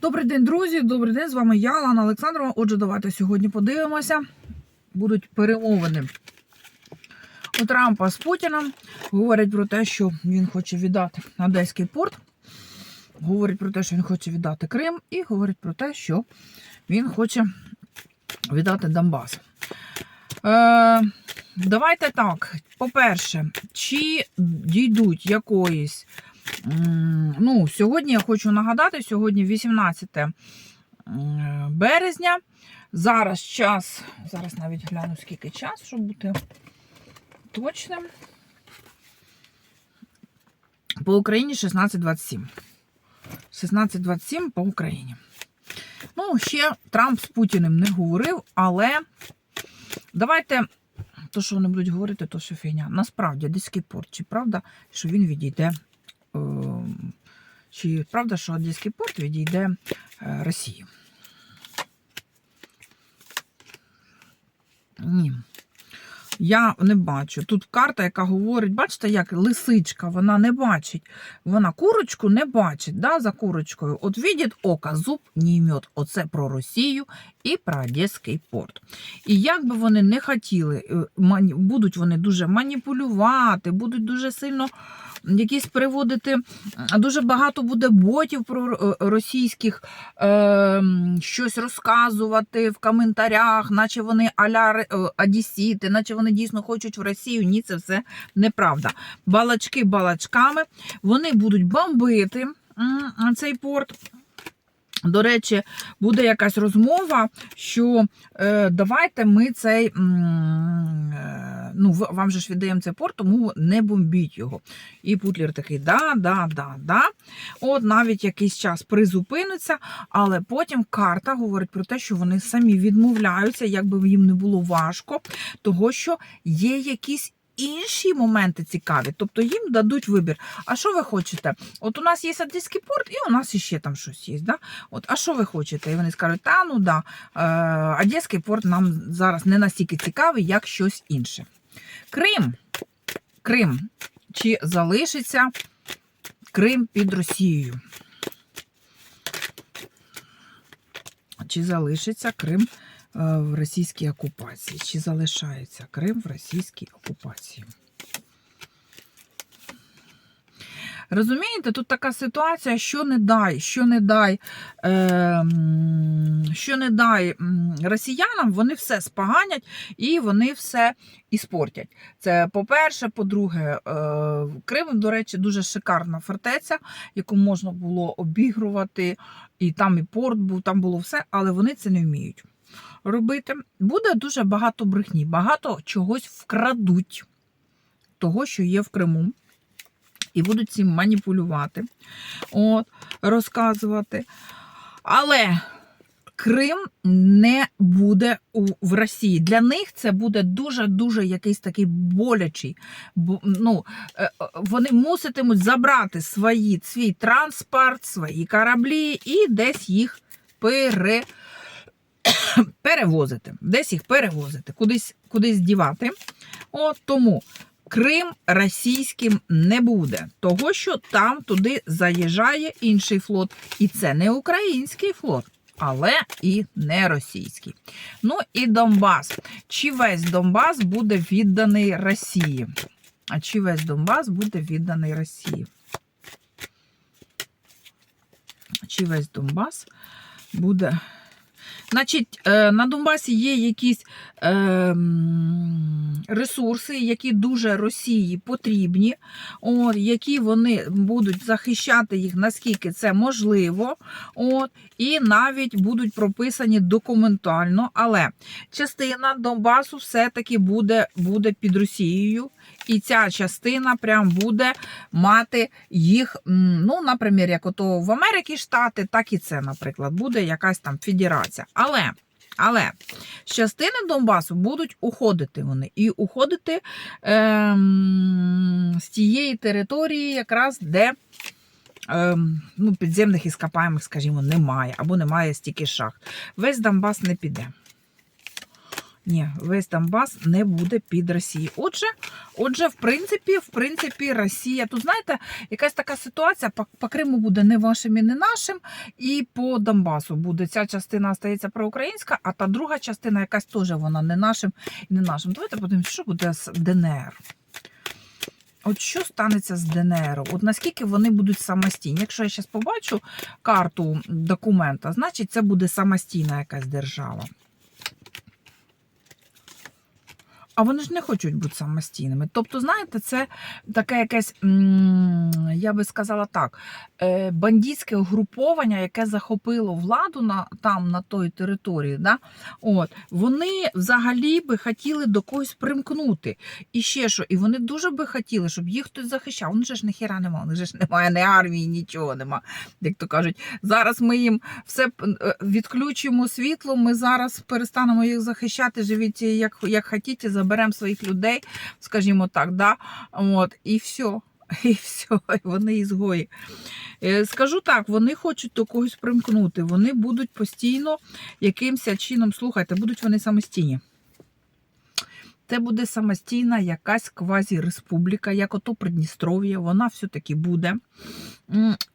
Добрий день, друзі! Добрий день, з вами я, Лана Олександрова. Отже, давайте сьогодні подивимося. Будуть перемовини у Трампа з Путіним. Говорять про те, що він хоче віддати Одеський порт. Говорить про те, що він хоче віддати Крим, і говорить про те, що він хоче віддати Донбас. Е, давайте так. По-перше, чи дійдуть якоїсь. Ну, сьогодні я хочу нагадати, сьогодні 18 березня. Зараз час, зараз навіть гляну, скільки час, щоб бути точним. По Україні 16.27. 16.27 по Україні. Ну, ще Трамп з Путіним не говорив, але давайте, то, що вони будуть говорити, то все фігня. Насправді, Одеський порт, чи правда, що він відійде? Е, Чи правда, що Одеський порт відійде е, Росії? Ні. Я не бачу. Тут карта, яка говорить, бачите, як лисичка, вона не бачить. Вона курочку не бачить да, за курочкою. От видить ока, зуб не ймет. Оце про Росію і про Одеський порт. І як би вони не хотіли, е, будуть вони дуже маніпулювати, будуть дуже сильно якісь приводити, дуже багато буде ботів про е, російських е, щось розказувати в коментарях, наче вони аля е, одесіти, наче вони дійсно хочуть в Росію. Ні, це все неправда. Балачки балачками, вони будуть бомбити цей порт. До речі, буде якась розмова, що е, давайте ми цей, е, ну, вам же ж віддаємо цей порт, тому не бомбіть його. І Путлер такий, да, да, да, да. От навіть якийсь час призупиниться, але потім карта говорить про те, що вони самі відмовляються, якби їм не було важко, того що є якісь. Інші моменти цікаві, тобто їм дадуть вибір. А що ви хочете? От у нас є Одеський порт, і у нас іще там щось є. Да? От, а що ви хочете? І вони скажуть, та ну да, е, Одеський порт нам зараз не настільки цікавий, як щось інше. Крим. Крим. Чи залишиться Крим під Росією? Чи залишиться Крим е, в російській окупації? Чи залишається Крим в російській окупації? Розумієте, тут така ситуація, що не дай, що не дай, е, що не дай росіянам, вони все споганять і вони все іспортять. Це по-перше, по-друге, е, Крим, до речі, дуже шикарна фортеця, яку можна було обігрувати, і там і порт був, там було все, але вони це не вміють робити. Буде дуже багато брехні, багато чогось вкрадуть того, що є в Криму і будуть цим маніпулювати, от, розказувати. Але Крим не буде в Росії. Для них це буде дуже-дуже якийсь такий болячий. Бо, ну, е, е, вони муситимуть забрати свої, свій транспорт, свої кораблі і десь їх пере, перевозити. Десь їх перевозити, кудись, кудись дівати. От тому Крим російським не буде, того що там туди заїжджає інший флот. І це не український флот, але і не російський. Ну і Донбас. Чи весь Донбас буде відданий Росії? А чи весь Донбас буде відданий Росії? Чи весь Донбас буде. Значить, е, на Донбасі є якісь е, ресурси, які дуже Росії потрібні, от, які вони будуть захищати їх, наскільки це можливо, от, і навіть будуть прописані документально. Але частина Донбасу все-таки буде, буде під Росією. І ця частина прям буде мати їх, ну, наприклад, як ото в Америці Штати, так і це, наприклад, буде якась там федерація. Але, але з частини Донбасу будуть уходити вони. І уходити ем, з тієї території, якраз де ем, ну, підземних іскопаємих, скажімо, немає, або немає стільки шахт. Весь Донбас не піде. Ні, весь Донбас не буде під Росією. Отже, отже, в принципі, в принципі, Росія. Тут знаєте, якась така ситуація по, по Криму буде не вашим і не нашим, і по Донбасу буде ця частина стається проукраїнська, а та друга частина якась теж вона не нашим і не нашим. Давайте подивимося, що буде з ДНР. От що станеться з ДНР? От наскільки вони будуть самостійні? Якщо я зараз побачу карту документа, значить це буде самостійна якась держава. А вони ж не хочуть бути самостійними. Тобто, знаєте, це таке якесь, я би сказала так, е, бандитське угруповання, яке захопило владу на, там, на той території. Да? От, вони взагалі би хотіли до когось примкнути. І ще що, і вони дуже би хотіли, щоб їх хтось захищав. Же ж ніхіра немає, же ж немає ні армії, нічого нема. Як то кажуть, зараз ми їм все е, відключимо світло, ми зараз перестанемо їх захищати, живіть як, як хотіте, заберемо своїх людей, скажімо так, да? От, і все. І все, вони ізгої. Е, Скажу так, вони хочуть до когось примкнути. Вони будуть постійно якимось чином, слухайте, будуть вони самостійні. Це буде самостійна якась квазі-республіка, як ото Придністров'я, вона все-таки буде.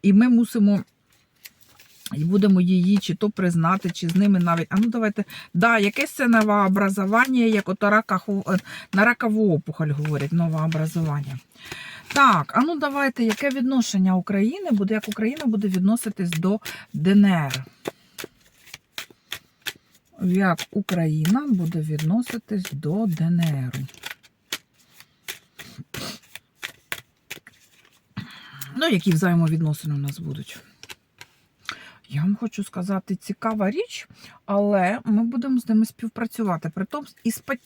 І ми мусимо. І будемо її чи то признати, чи з ними навіть. А ну давайте. Да, якесь це новообразування, як ото рака, е, на ракову опухоль говорять, новообразування. Так, а ну давайте, яке відношення України буде, як Україна буде відноситись до ДНР? Як Україна буде відноситись до ДНР? Ну, які взаємовідносини у нас будуть? Я вам хочу сказати, цікава річ, але ми будемо з ними співпрацювати. Притом із-під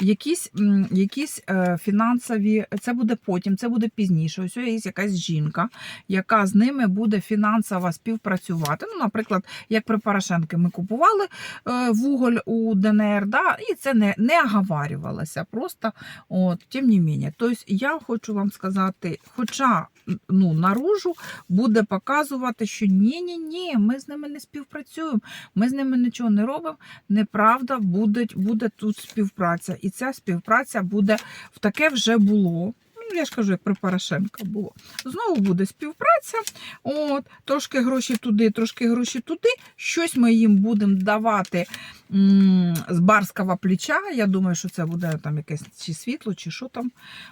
якісь, якісь е, фінансові, це буде потім, це буде пізніше. Ось є якась жінка, яка з ними буде фінансово співпрацювати. Ну, наприклад, як при Порошенки ми купували е, вуголь у ДНР, да, і це не, не оговарювалося. Просто, от, тим не менше. Тобто, я хочу вам сказати, хоча ну, наружу буде показувати, що ні-ні, ні, ми з ними не співпрацюємо, ми з ними нічого не робимо. Неправда, буде, буде тут співпраця. І ця співпраця буде в таке вже було. Ну, я ж кажу, як при Порошенка було. Знову буде співпраця. От, трошки гроші туди, трошки гроші туди. Щось ми їм будемо давати м, з барського плеча. Я думаю, що це буде там якесь чи світло, чи що там.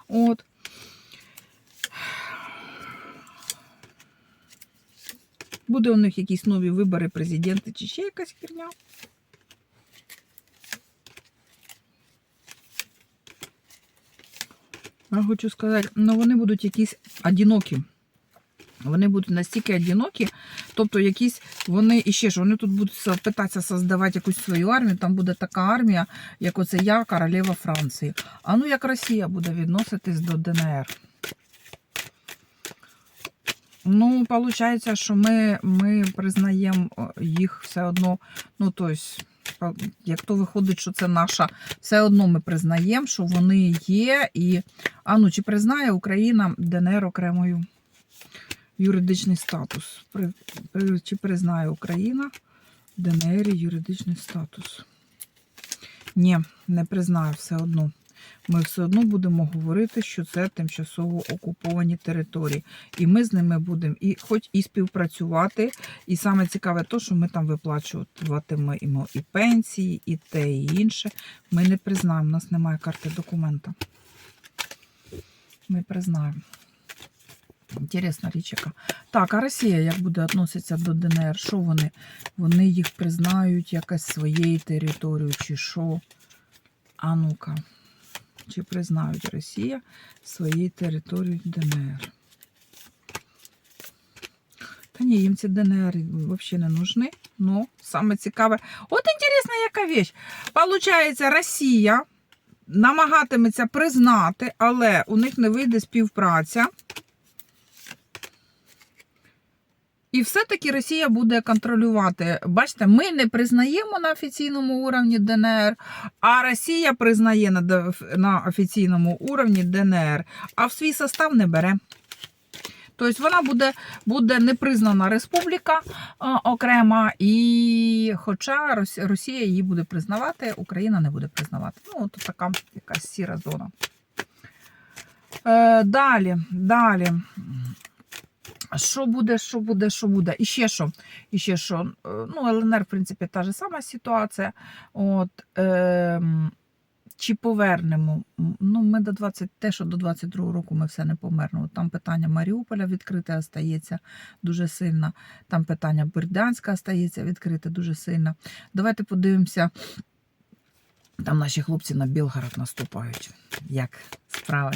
От. Буде у них якісь нові вибори президенти чи ще якась херня. Я хочу сказати, ну вони будуть якісь одинокі. Вони будуть настільки одинокі, тобто якісь вони і ще ж вони тут будуть питатися создавати якусь свою армію. Там буде така армія, як оце я, королева Франції. А ну як Росія буде відноситись до ДНР? Ну, виходить, що ми, ми признаємо їх все одно. Ну, тобто, як то виходить, що це наша, все одно ми признаємо, що вони є. І, а ну, чи признає Україна ДНР окремою юридичний статус? При, при- чи признає Україна ДНР юридичний статус? Ні, не признає все одно. Ми все одно будемо говорити, що це тимчасово окуповані території. І ми з ними будемо і хоч і співпрацювати. І саме цікаве, то, що ми там виплачуватимемо і пенсії, і те, і інше. Ми не признаємо, у нас немає карти документа. Ми признаємо. Інтересна річ яка. Так, а Росія як буде відноситися до ДНР? Що вони? Вони їх признають якось своєю територією, чи що? А ну-ка. Чи признають Росія своєю територією ДНР? Та ні, їм ці ДНР взагалі не нужны. Ну, саме цікаве. От інтересна яка віч. Получається, Росія намагатиметься признати, але у них не вийде співпраця. І все-таки Росія буде контролювати. Бачите, ми не признаємо на офіційному уровні ДНР, а Росія признає на, офіційному уровні ДНР, а в свій состав не бере. Тобто вона буде, буде непризнана республіка окрема, і хоча Росія її буде признавати, Україна не буде признавати. Ну, от така якась сіра зона. Е, далі, далі. Що буде, що буде, що буде? І ще що? І ще що? Е, Ну, ЛНР, в принципі, та ж сама ситуація. От, е, чи повернемо? Ну, ми до 20, те, що до 22 року ми все не помернемо. Там питання Маріуполя відкрите остається дуже сильно. Там питання Бердянська остається відкрите дуже сильно. Давайте подивимося. Там наші хлопці на Білгород наступають. Як справи?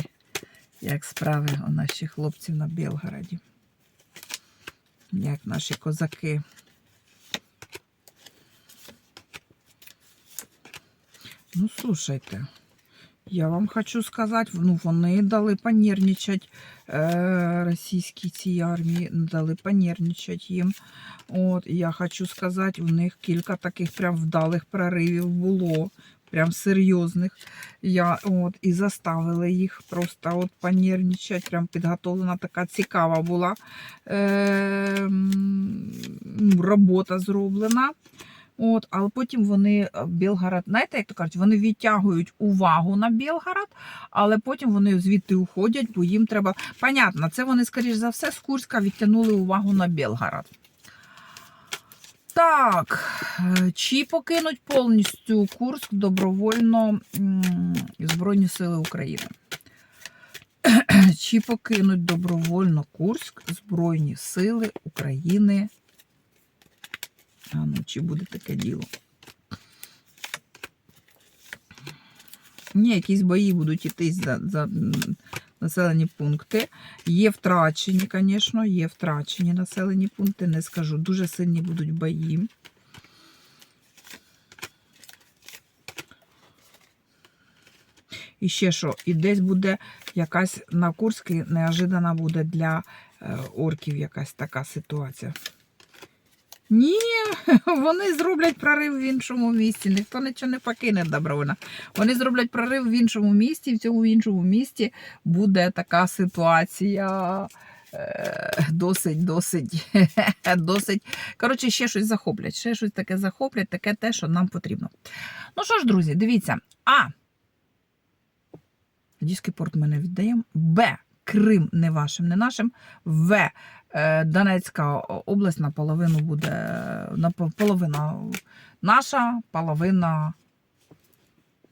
Як справи у наших хлопців на Білгороді? Як наші козаки? Ну, слушайте, я вам хочу сказати, ну, вони дали понервничать е, російській цій армії, дали понервничать їм. От, я хочу сказати, у них кілька таких прям вдалих проривів було, прям серйозних. Я, от, і заставили їх просто от понервничать, прям підготовлена така цікава була е, робота зроблена. От, але потім вони е, Білгород, знаєте, як то кажуть, вони відтягують увагу на Білгород, але потім вони звідти уходять, бо їм треба. Понятно, це вони, скоріш за все, з Курська відтягнули увагу на Білгород. Так, е, чи покинуть повністю Курськ добровольно Збройні Сили України? Чи покинуть добровольно Курськ Збройні Сили України? А ну, чи буде таке діло? Ні, якісь бої будуть іти за, за населені пункти. Є втрачені, звісно, є втрачені населені пункти, не скажу. Дуже сильні будуть бої. І ще що, і десь буде якась на Курській неожиданна буде для е, орків якась така ситуація. Ні, вони зроблять прорив в іншому місці. Ніхто нічого не покине добровольно. Вони зроблять прорив в іншому місті, і в цьому іншому місті буде така ситуація. е, Досить, досить, досить. Коротше, ще щось захоплять. Ще щось таке захоплять, таке те, що нам потрібно. Ну що ж, друзі, дивіться. А. Одеський порт ми не віддаємо. Б. Крим не вашим, не нашим. В. Е, Донецька область наполовину буде на половина наша, половина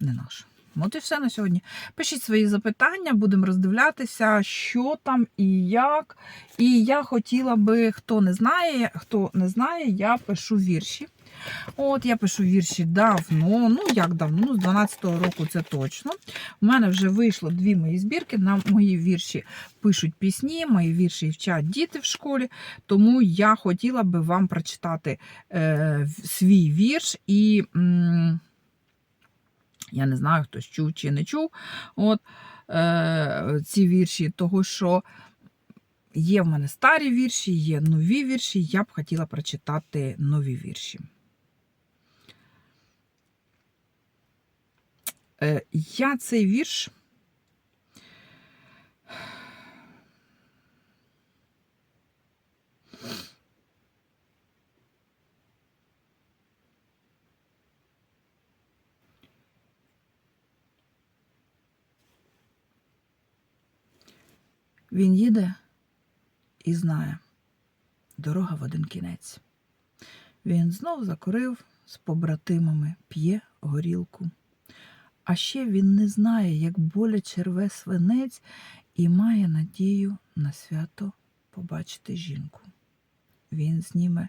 не наша. От і все на сьогодні. Пишіть свої запитання, будемо роздивлятися, що там і як. І я хотіла би, хто не знає, хто не знає, я пишу вірші. От я пишу вірші давно. Ну, як давно? Ну, з 12-го року це точно. У мене вже вийшло дві мої збірки. На мої вірші пишуть пісні, мої вірші вчать діти в школі. Тому я хотіла би вам прочитати е, свій вірш і. М я не знаю, хтось чув чи не чув. От е, ці вірші, того що є в мене старі вірші, є нові вірші. Я б хотіла прочитати нові вірші. Я цей вірш. Він їде і знає, дорога в один кінець. Він знов закурив з побратимами, п'є горілку. А ще він не знає, як боляче рве свинець, і має надію на свято побачити жінку. Він зніме,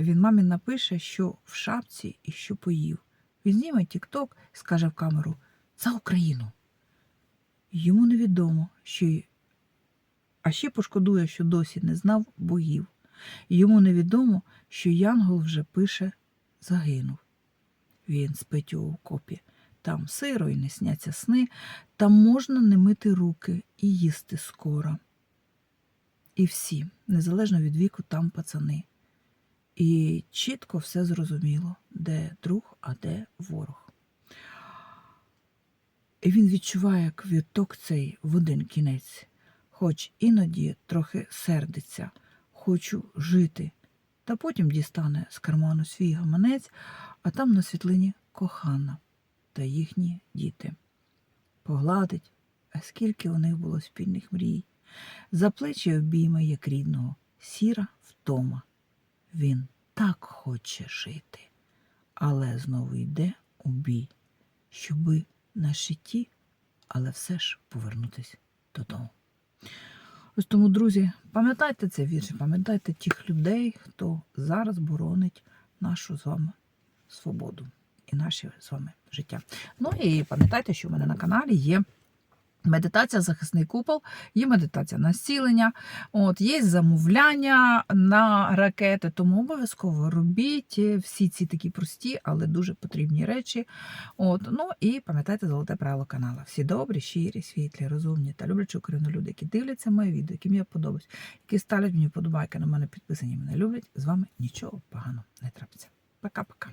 він мамі напише, що в шапці і що поїв. Він зніме тік-ток скаже в камеру за Україну. Йому невідомо, що а ще пошкодує, що досі не знав богів. Йому невідомо, що Янгол вже пише загинув. Він спить у окопі. Там сиро і не сняться сни, там можна не мити руки і їсти скоро. І всі, незалежно від віку, там пацани. І чітко все зрозуміло, де друг, а де ворог. І він відчуває квіток цей в один кінець. хоч іноді трохи сердиться, хочу жити. Та потім дістане з карману свій гаманець, а там на світлині кохана та їхні діти. Погладить, а скільки у них було спільних мрій. За плечі обійме, як рідного, сіра втома. Він так хоче жити, але знову йде у бій, щоби на щиті, але все ж повернутися додому. Ось тому, друзі, пам'ятайте це вірш, пам'ятайте тих людей, хто зараз боронить нашу з вами свободу і наше з вами життя. Ну і пам'ятайте, що в мене на каналі є. Медитація захисний купол, є медитація на зцілення, от, є замовляння на ракети, тому обов'язково робіть всі ці такі прості, але дуже потрібні речі. От, ну і пам'ятайте золоте правило каналу. Всі добрі, щирі, світлі, розумні та люблячі Україну люди, які дивляться моє відео, яким я подобаюсь, які ставлять мені подобайки на мене підписані, мене люблять. З вами нічого поганого не трапиться. Пока-пока.